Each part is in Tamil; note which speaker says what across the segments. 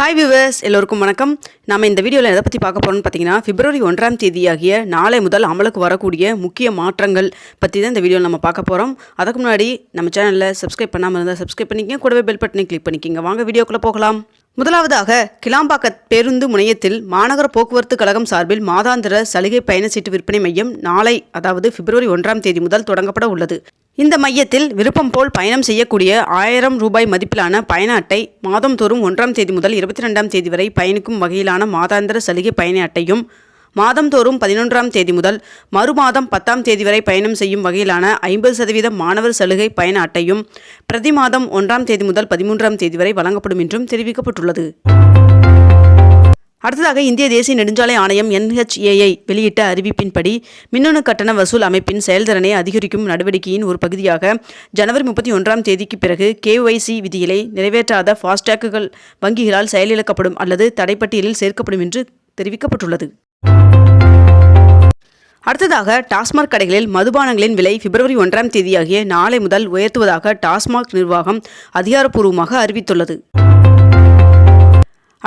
Speaker 1: ஹாய் வியூவர்ஸ் எல்லோருக்கும் வணக்கம். நம்ம இந்த வீடியோவில் எதை பற்றி பார்க்க போகிறோம்னு பார்த்தீங்கன்னா பிப்ரவரி ஒன்றாம் தேதியாகிய நாளை முதல் அமலுக்கு வரக்கூடிய முக்கிய மாற்றங்கள் பற்றி தான் இந்த வீடியோவில் நம்ம பார்க்க போகிறோம் அதுக்கு முன்னாடி நம்ம சேனலில் சப்ஸ்கிரைப் பண்ணாமல் இருந்தால் சப்ஸ்கிரைப் பண்ணிக்கங்க. கூடவே பெல் பட்டனை கிளிக் பண்ணிக்கங்க. வாங்க வீடியோக்குள்ளே போகலாம். முதலாவதாக கிளாம்பாக்கத் பேருந்து முனையத்தில் மாநகர போக்குவரத்து கழகம் சார்பில் மாதாந்திர சலுகை பயணச்சீட்டு விற்பனை மையம் நாளை அதாவது பிப்ரவரி ஒன்றாம் தேதி முதல் தொடங்கப்பட உள்ளது. இந்த மையத்தில் விருப்பம் போல் பயணம் செய்யக்கூடிய ஆயிரம் ரூபாய் மதிப்பிலான பயண அட்டை மாதம்தோறும் ஒன்றாம் தேதி முதல் இருபத்தி ரெண்டாம் தேதி வரை பயணிக்கும் வகையிலான மாதாந்திர சலுகை பயண அட்டையும் மாதந்தோறும் பதினொன்றாம் தேதி முதல் மறுமாதம் பத்தாம் தேதி வரை பயணம் செய்யும் வகையிலான ஐம்பது சதவீதம் மாணவர் சலுகை பயண அட்டையும் பிரதி மாதம் ஒன்றாம் தேதி முதல் பதிமூன்றாம் தேதி வரை வழங்கப்படும் என்றும் தெரிவிக்கப்பட்டுள்ளது. அடுத்ததாக இந்திய தேசிய நெடுஞ்சாலை ஆணையம் என்ஹெச்ஏஐ வெளியிட்ட அறிவிப்பின்படி மின்னணு கட்டண வசூல் அமைப்பின் செயல்திறனை அதிகரிக்கும் நடவடிக்கையின் ஒரு பகுதியாக ஜனவரி முப்பத்தி ஒன்றாம் தேதிக்கு பிறகு கேஒய்சி விதிகளை நிறைவேற்றாத ஃபாஸ்டேக்குகள் வங்கிகளால் செயலிழக்கப்படும் அல்லது தடைப்பட்டியலில் சேர்க்கப்படும் என்று தெரிவிக்கப்பட்டுள்ளது. அடுத்ததாக டாஸ்மாக் கடைகளில் மதுபானங்களின் விலை பிப்ரவரி ஒன்றாம் தேதியாகிய நாளை முதல் உயர்த்துவதாக டாஸ்மாக் நிர்வாகம் அதிகாரப்பூர்வமாக அறிவித்துள்ளது.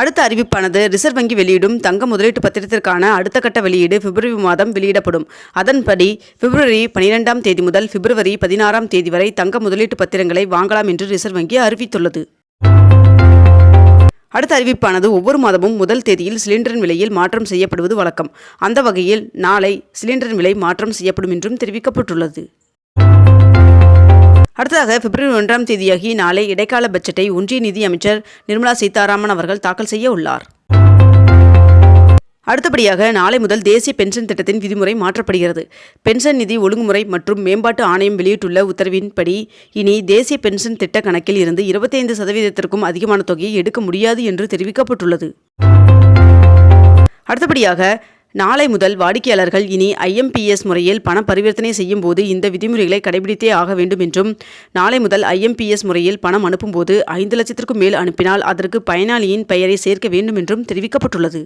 Speaker 1: அடுத்த அறிவிப்பானது ரிசர்வ் வங்கி வெளியிடும் தங்க முதலீட்டு பத்திரத்திற்கான அடுத்த கட்ட வெளியீடு பிப்ரவரி மாதம் வெளியிடப்படும். அதன்படி பிப்ரவரி பனிரெண்டாம் தேதி முதல் பிப்ரவரி பதினாறாம் தேதி வரை தங்க முதலீட்டு பத்திரங்களை வாங்கலாம் என்று ரிசர்வ் வங்கி அறிவித்துள்ளது. அடுத்த அறிவிப்பானது ஒவ்வொரு மாதமும் முதல் தேதியில் சிலிண்டரின் விலையில் மாற்றம் செய்யப்படுவது வழக்கம். அந்த வகையில் நாளை சிலிண்டரின் விலை மாற்றம் செய்யப்படும் என்றும் தெரிவிக்கப்பட்டுள்ளது. அடுத்ததாக பிப்ரவரி ஒன்றாம் தேதியாகி நாளை இடைக்கால பட்ஜெட்டை ஒன்றிய நிதி அமைச்சர் நிர்மலா சீதாராமன் அவர்கள் தாக்கல் செய்ய உள்ளார். அடுத்தபடியாக நாளை முதல் தேசிய பென்ஷன் திட்டத்தின் விதிமுறை மாற்றப்படுகிறது. பென்ஷன் நிதி ஒழுங்குமுறை மற்றும் மேம்பாட்டு ஆணையம் வெளியிட்டுள்ள உத்தரவின்படி இனி தேசிய பென்ஷன் திட்ட கணக்கில் இருந்து இருபத்தைந்து சதவீதத்திற்கும் அதிகமான தொகையை எடுக்க முடியாது என்று தெரிவிக்கப்பட்டுள்ளது. அடுத்தபடியாக நாளை முதல் வாடிக்கையாளர்கள் இனி ஐஎம்பிஎஸ் முறையில் பண பரிவர்த்தனை செய்யும் போது இந்த விதிமுறைகளை கடைபிடித்தே ஆக வேண்டும் என்றும் நாளை முதல் ஐஎம்பிஎஸ் முறையில் பணம் அனுப்பும்போது ஐந்து லட்சத்திற்கும் மேல் அனுப்பினால் அதற்கு பயனாளியின் பெயரை சேர்க்க வேண்டும் என்றும் தெரிவிக்கப்பட்டுள்ளது.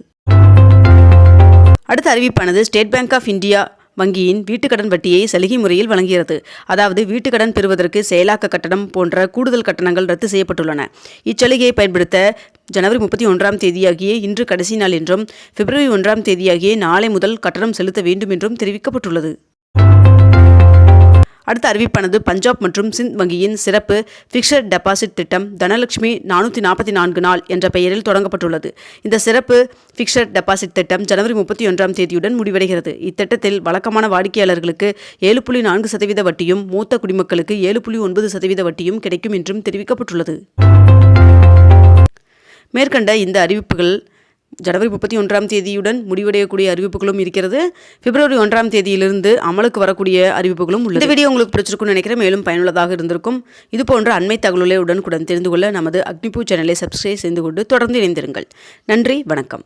Speaker 1: அடுத்த அறிவிப்பானது ஸ்டேட் பேங்க் ஆஃப் இந்தியா வங்கியின் வீட்டுக்கடன் வட்டியை சலுகை முறையில் வழங்குகிறது. அதாவது வீட்டுக்கடன் பெறுவதற்கு செயலாக்க கட்டணம் போன்ற கூடுதல் கட்டணங்கள் ரத்து செய்யப்பட்டுள்ளன. இச்சலுகையை பயன்படுத்த ஜனவரி முப்பத்தி ஒன்றாம் தேதியாகிய இன்று கடைசி நாள் என்றும் பிப்ரவரி ஒன்றாம் தேதியாகிய நாளை முதல் கட்டணம் செலுத்த வேண்டும் என்றும் தெரிவிக்கப்பட்டுள்ளது. அடுத்த அறிவிப்பானது பஞ்சாப் மற்றும் சிந்த் வங்கியின் சிறப்பு ஃபிக்ஸட் டெபாசிட் திட்டம் தனலட்சுமி நானூற்றி நாற்பத்தி நான்கு நாள் என்ற பெயரில் தொடங்கப்பட்டுள்ளது. இந்த சிறப்பு ஃபிக்ஸட் டெபாசிட் திட்டம் ஜனவரி முப்பத்தி ஒன்றாம் தேதியுடன் முடிவடைகிறது. இத்திட்டத்தில் வழக்கமான வாடிக்கையாளர்களுக்கு ஏழு புள்ளி நான்கு சதவீத வட்டியும் மூத்த குடிமக்களுக்கு ஏழு புள்ளி ஒன்பது சதவீத வட்டியும் கிடைக்கும் என்றும் தெரிவிக்கப்பட்டுள்ளது. மேற்கண்ட இந்த அறிவிப்புகள் ஜனவரி முப்பத்தி ஒன்றாம் தேதியுடன் முடிவடையக்கூடிய அறிவிப்புகளும் இருக்கிறது. பிப்ரவரி ஒன்றாம் தேதியிலிருந்து அமலுக்கு வரக்கூடிய அறிவிப்புகளும் உள்ளது. இந்த வீடியோ உங்களுக்கு பிடிச்சிருக்கும்னு நினைக்கிறேன். மேலும் பயனுள்ளதாக இருந்திருக்கும். இது போன்ற அண்மை தகவலை உடனுக்குடன் தெரிந்து கொள்ள நமது அக்னிபூ சேனலை சப்ஸ்கிரைப் செய்து கொண்டு தொடர்ந்து இணைந்திருங்கள். நன்றி வணக்கம்.